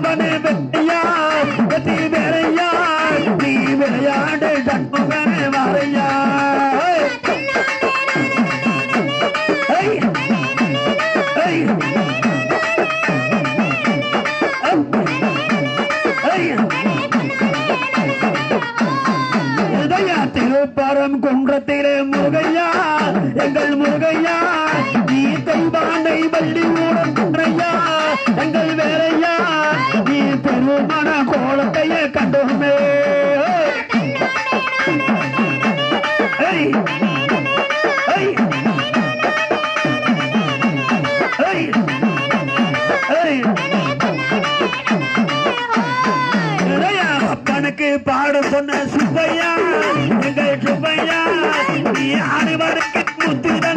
name of Subbaiah எங்கள் சுப்பையா நீ அனைவருக்கு முத்துதான்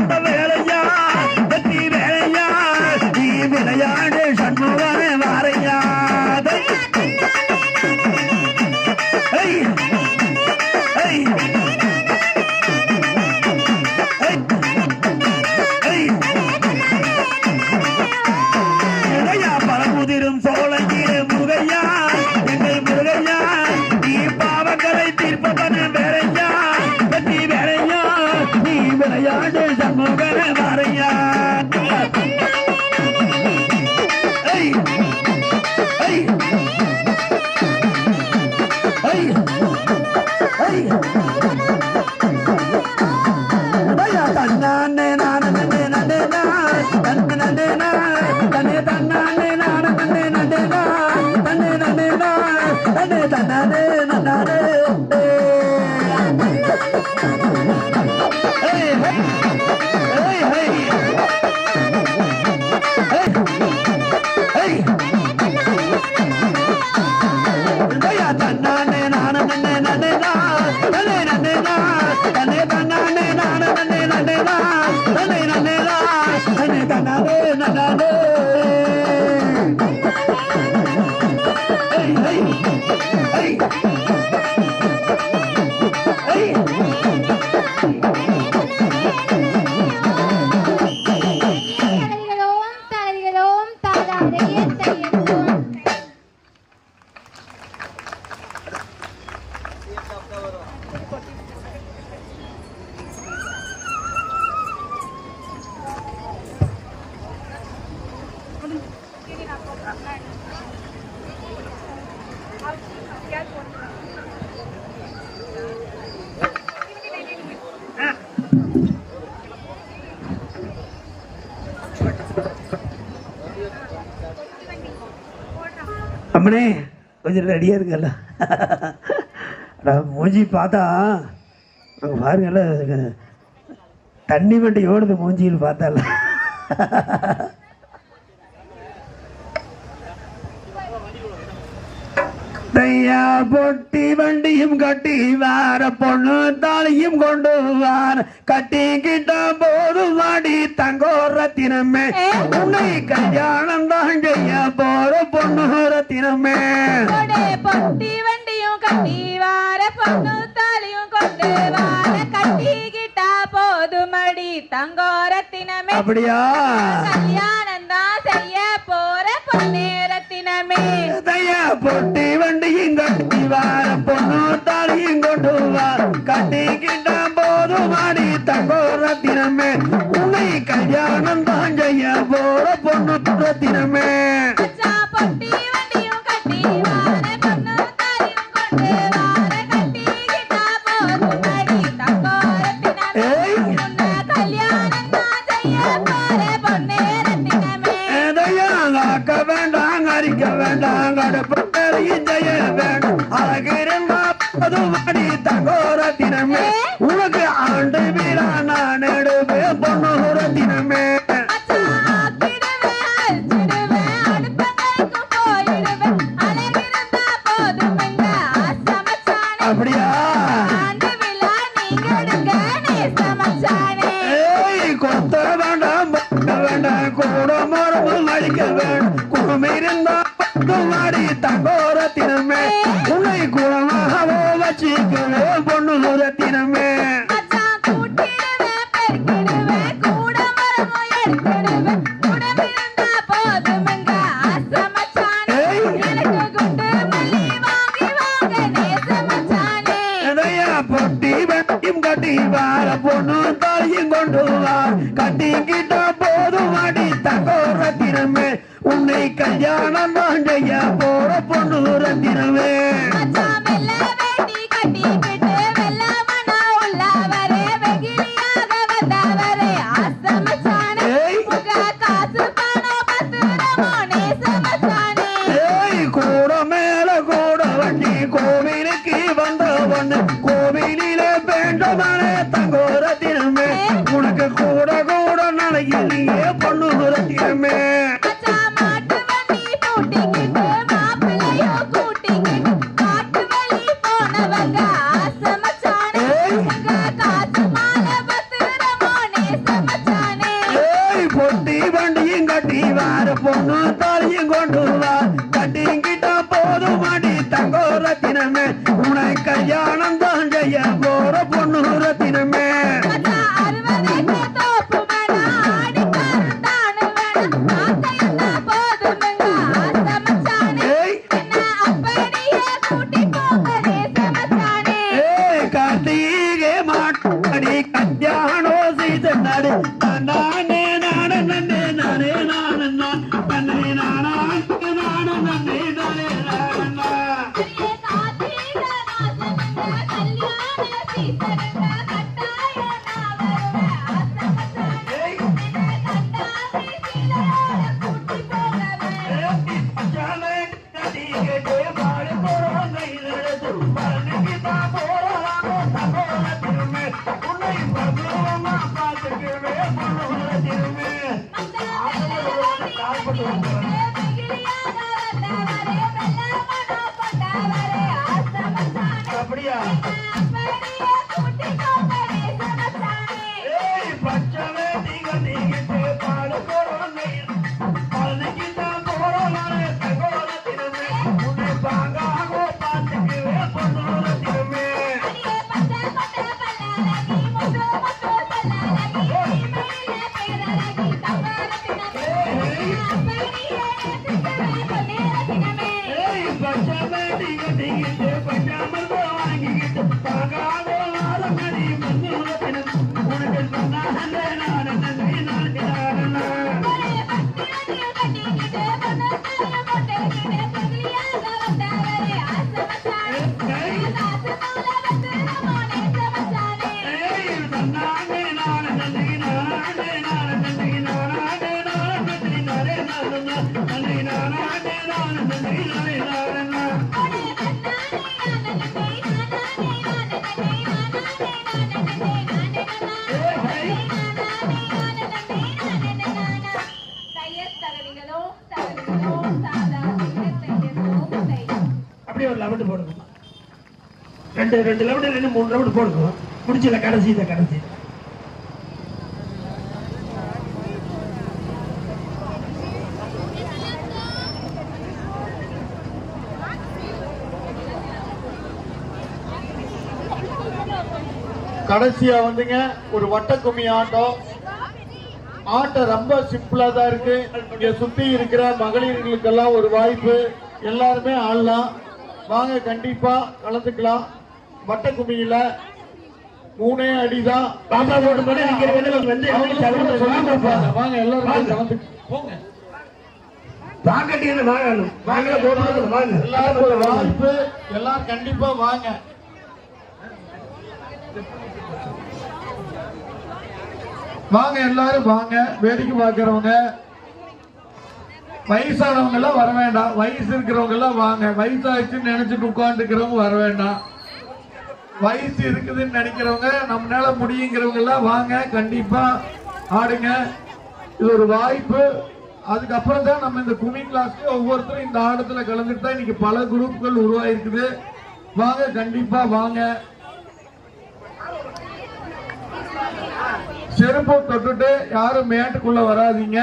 And then I. அம்மனே கொஞ்சம் ரெடியாக இருக்கல மூஞ்சி பார்த்தா அங்கே பாருங்கள்ல தண்ணி வண்டி ஓடுது மூஞ்சியில் பார்த்தால. பொட்டி வண்டியும் கட்டி வார பொண்ணு தாலியும் கொண்டு வார. கட்டிக்கிட்ட போது வாடி தங்கோ ரத்தினமே உன்னை கல்யாணம் தான் செய்ய போற பொண்ணு ரத்தினமே பொட்டி வண்டியும் கட்டி வார பொண்ணு தாலியும் கொண்டு வார. கட்டிக்கிட்ட போதுமடி. தங்கோரத்தினமே. அப்படியா? கல்யாணம் தான் செய்ய போற பொன்னேரத்தினமே. தையா பொட்டி வண்டியும் கட்டி வார பொண்ணு தாலியும் கொண்டு வார கட்டிக்கிட்ட போதுமடி தங்கோரத்தினமே. உன்னை கல்யாணம் தான் செய்ய போற பொண்ணு துரத்தினமே Baby, ಭಗವಂತ ரெண்டு ரெண்டு ரவுண்டு ரெண்டு மூணு ரவுண்டு போடுவோம் முடிச்சல கடைசி இந்த கடைசி. கடைசியா வந்துங்க ஒரு வட்ட ஆட்டம் ஆட்டம் ரொம்ப சிம்பிளா தான் இருக்கு. இங்க சுத்தி இருக்கிற மகளிர்களுக்கெல்லாம் ஒரு வாய்ப்பு. எல்லாருமே ஆடலாம். வாங்க கண்டிப்பா கலந்துக்கலாம். வட்டக்குமியில மூணே அடிதான். பாப்பா வாங்க எல்லாரும் வாங்க. எல்லாரும் வாய்ப்பு. எல்லாரும் கண்டிப்பா வாங்க. வாங்க எல்லாரும் வாங்க. வேடிக்கை பார்க்கறவங்க. வயசானவங்க எல்லாம் வர வேண்டாம். வயசு இருக்கிறவங்க எல்லாம் வாங்க. வயசாச்சுன்னு நினைச்சிட்டு உட்காந்துக்கிறவங்க வர வேண்டாம். வயசு இருக்குதுன்னு நினைக்கிறவங்க நம்மளால முடியுங்கிறவங்க எல்லாம் வாங்க கண்டிப்பா ஆடுங்க. இது ஒரு வாய்ப்பு. அதுக்கப்புறம் தான் நம்ம இந்த குமி கிளாஸ்க்கு ஒவ்வொருத்தரும் இந்த ஆடத்துல கலந்துட்டு தான் இன்னைக்கு பல குரூப்புகள் உருவாயிருக்குது. வாங்க கண்டிப்பா வாங்க. செருப்பு தொட்டுட்டு யாரும் மேட்டுக்குள்ள வராதிங்க.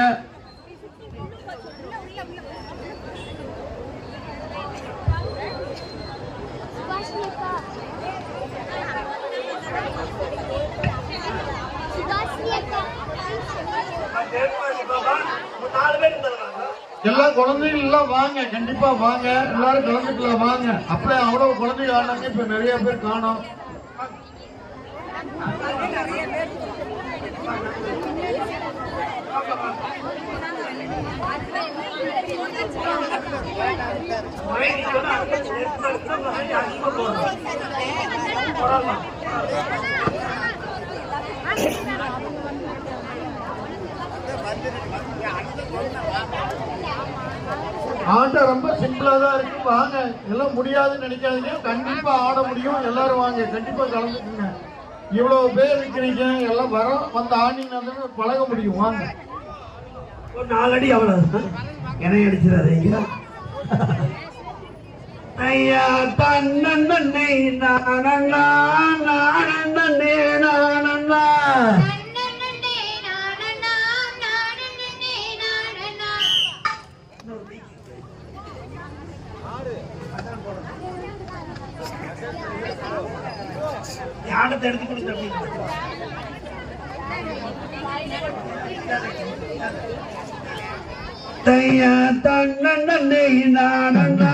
எல்லா குழந்தைகள் எல்லாம் வாங்க கண்டிப்பா வாங்க. எல்லாரும் கலந்துக்கலாம் வாங்க. அப்படியே அவ்வளவு குழந்தைங்க ஆனாங்க இப்ப நிறைய பேர் காணோம். ஆட்டம் ரொம்ப சிம்பிளா தான் இருக்கு. வாங்க. எல்லாம் முடியாதுன்னு நினைக்காதீங்க. கண்டிப்பா ஆட முடியும். எல்லாரும் வாங்க. கண்டிப்பா கலந்துக்குங்க. இவ்வளவு பேர் இருக்கிறீங்க. எல்லாம் வரோம் வந்து ஆடினீங்கன்னா பழக முடியும். வாங்க. ஒரு நாலடி அவ்வளவு. என்னை அடிச்சிடாதீங்க. ஐயா தன்னே நானண்ணா நானண்ணே நானண்ணா. யானத்தை எடுத்து கொடுங்க தையா தன்னே நானண்ணா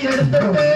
cierto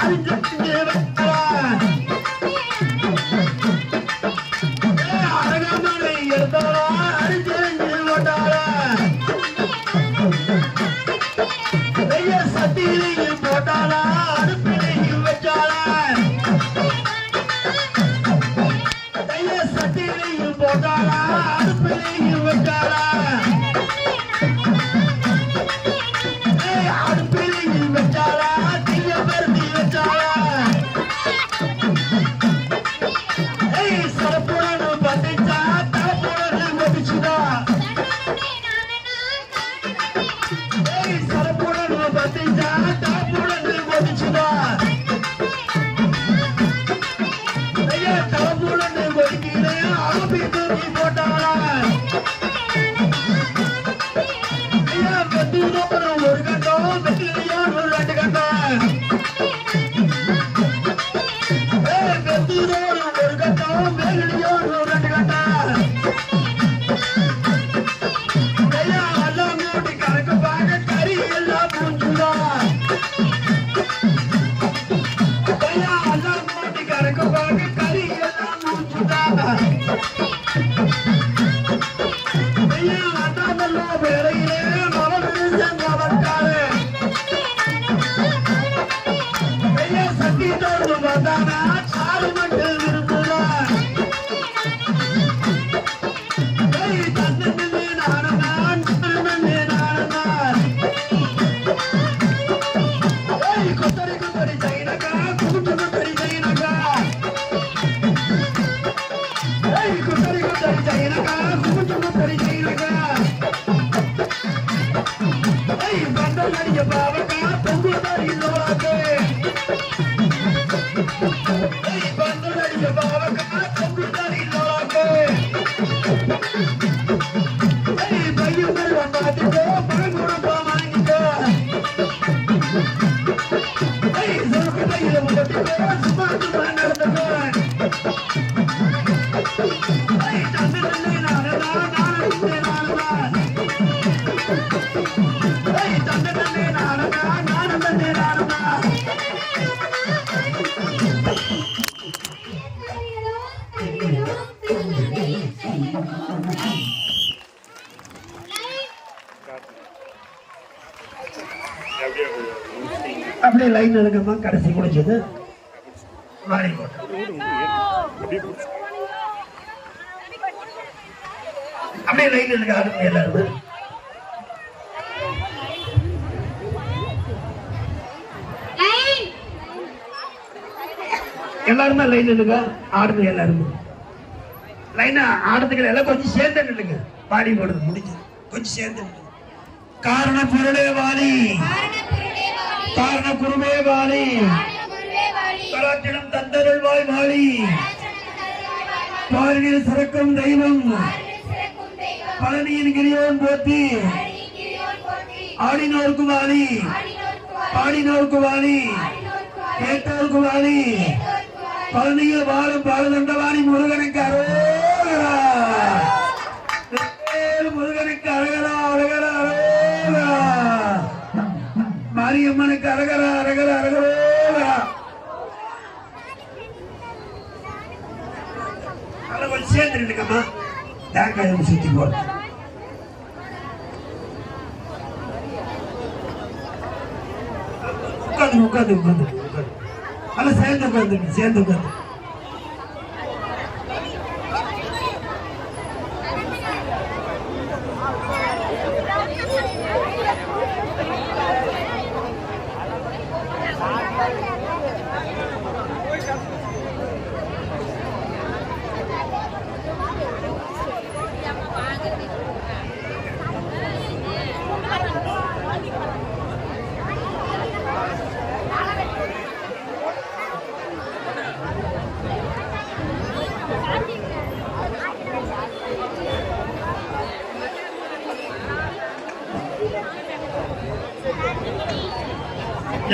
I'm done. மதிக்கிறேன் ஆபி அப்படியே லைன் எடுக்கமா கடைசி முடிச்சது மாறி அப்படியே லைன் எடுக்க ஆரம்பி எல்லாரும் எல்லாருமே லைன் எடுக்க ஆடுங்க எல்லாருமே லைனா ஆடுறதுக்கு எல்லாம் கொஞ்சம் சேர்ந்து நில்லுங்க. பாடி போடுறது முடிஞ்சது. கொஞ்சம் சேர்ந்து காரண பொருளே வாலி. காரண குருமே வாலி காரணபுருடே வாழி. கலாச்சிடம் தந்தருள் வாய் வாலி பாரினில் சிறக்கும் தெய்வம். பழனியின் கிரியோன் போற்றி. ஆடினோருக்கு வாழி. பாடினோருக்கு வாழி. கேட்டோருக்கு வாழி. பழனியில் வாழும் பாலதண்டவாணி முருகனுக்கு அரோகரா அரகரா அரகரா அரகரோகரா நல்லா சேர்ந்து நின்னுக்கம்மா தேங்காய் சுத்தி போடு உட்காந்து உட்காந்து உட்காந்து அல்ல சேர்ந்து உட்காந்து சேர்ந்து உட்காந்து.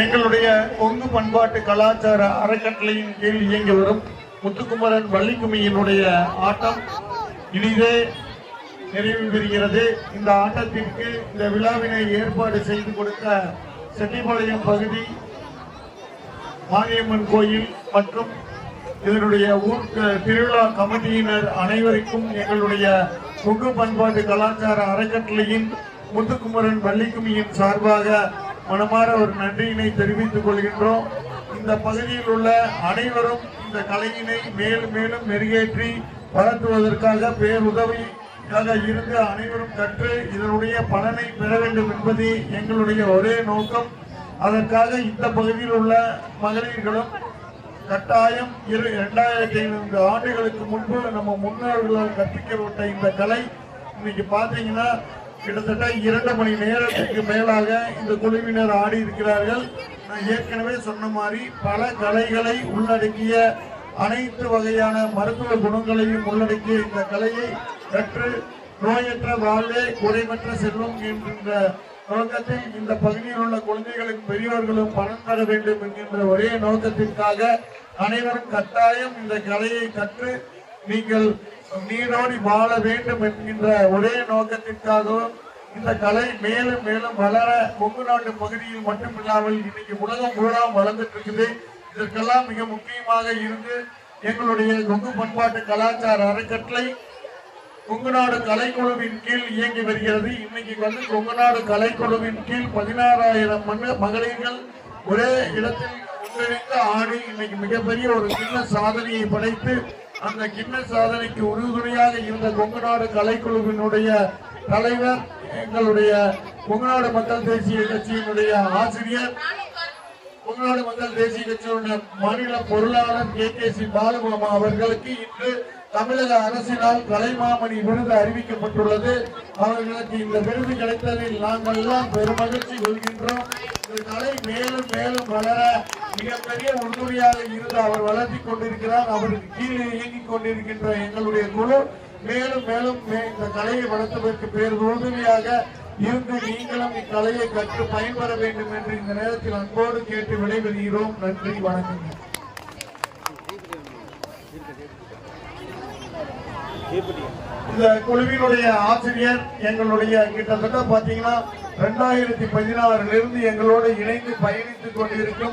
எங்களுடைய கொங்கு பண்பாட்டு கலாச்சார அறக்கட்டளையின் கீழ் இயங்கி வரும் முத்துக்குமரன் வள்ளிக்குமியினுடைய ஆட்டம் இனிதே நிறைவு பெறுகிறது இந்த ஆட்டத்திற்கு இந்த விழாவினை ஏற்பாடு செய்து கொடுத்த செட்டிப்பாளையம் பகுதி மாரியம்மன் கோயில் மற்றும் இதனுடைய ஊர் திருவிழா கமிட்டியினர் அனைவருக்கும் எங்களுடைய கொங்கு பண்பாட்டு கலாச்சார அறக்கட்டளையின் முத்துக்குமரன் வள்ளிக்குமியின் சார்பாக மனமாற ஒரு நன்றியினை தெரிவித்துக் கொள்கின்றோம். இந்த பகுதியில் உள்ள அனைவரும் இந்த கலையினை மேலும் மேலும் மெருகேற்றி வளர்த்துவதற்காக பேருதவி இருந்து அனைவரும் கற்று இதனுடைய பலனை பெற வேண்டும் என்பது எங்களுடைய ஒரே நோக்கம். அதற்காக இந்த பகுதியில் உள்ள மகளிர்களும் கட்டாயம் இரு இரண்டாயிரத்தி ஐநூறு ஆண்டுகளுக்கு முன்பு நம்ம முன்னோர்களால் கற்பிக்கப்பட்ட இந்த கலை இன்னைக்கு பார்த்தீங்கன்னா கிட்டத்தட்ட இரண்டு மணி நேரத்துக்கு மேலாக இந்த குழுவினர் ஆடி இருக்கிறார்கள். நான் ஏற்கனவே சொன்ன மாதிரி பல கலைகளை உள்ளடக்கிய அனைத்து வகையான மருத்துவ குணங்களையும் உள்ளடக்கிய இந்த கலையை கற்று நோயற்ற வாழ்வே குறைவற்ற செல்வம் என்கின்ற நோக்கத்தில் இந்த பகுதியில் உள்ள குழந்தைகளும் பெரியவர்களும் பணம் தர வேண்டும் என்கின்ற ஒரே நோக்கத்திற்காக அனைவரும் கட்டாயம் இந்த கலையை கற்று நீங்கள் நீரோடி வாழ வேண்டும் என்கின்ற ஒரே நோக்கத்திற்காகவும் இந்த கலை மேலும் மேலும் வளர கொங்கு நாட்டு பகுதியில் மட்டுமில்லாமல் இன்னைக்கு உலகம் பூரா வளர்ந்துட்டு இருக்குது இதற்கெல்லாம் மிக முக்கியமாக இருந்து எங்களுடைய கொங்கு பண்பாட்டு கலாச்சார அறக்கட்டளை கொங்குநாடு கலைக்குழுவின் கீழ் இயங்கி வருகிறது. இன்னைக்கு வந்து கொங்குநாடு கலைக்குழுவின் கீழ் பதினாறாயிரம் மன்ன- மகளிர்கள் ஒரே இடத்தில் ஒன்றிணைந்து ஆடி இன்னைக்கு மிகப்பெரிய ஒரு சின்ன சாதனையை படைத்து அந்த கிண்ண சாதனைக்கு உறுதுணையாக இருந்த கொங்குநாடு கலைக்குழுவினுடைய தலைவர் எங்களுடைய கொங்குநாடு மக்கள் தேசிய கட்சியினுடைய ஆசிரியர் கொங்குநாடு மக்கள் தேசிய கட்சியினுடைய மாநில பொருளாளர் கே. கே. சி. பாலுமாமா அவர்களுக்கு இன்று தமிழக அரசினால் கலைமாமணி விருது அறிவிக்கப்பட்டுள்ளது. அவர்களுக்கு இந்த விருது கிடைத்ததில் நாங்கள் எல்லாம் பெருமகிழ்ச்சி கொள்கின்றோம். இந்த கலை மேலும் மேலும் வளர மிகப்பெரிய உறுதுணையாக இருந்து அவர் வளர்த்தி கொண்டிருக்கிறார். அவருக்கு கீழே இயங்கிக் கொண்டிருக்கின்ற எங்களுடைய குழு மேலும் மேலும் இந்த கலையை வளர்த்துவதற்கு பேர் உறுதுணையாக இருந்து நீங்களும் இக்கலையை கற்று பயன்பெற வேண்டும் என்று இந்த நேரத்தில் அன்போடு கேட்டு விடைபெறுகிறோம். நன்றி வணக்கம் இந்த குழுவினுடைய ஆசிரியர் எங்களுடைய கிட்டத்தட்ட பாத்தீங்கன்னா ரெண்டாயிரத்தி பதினாறிலிருந்து எங்களோடு இணைந்து பயணித்துக் கொண்டிருக்கும்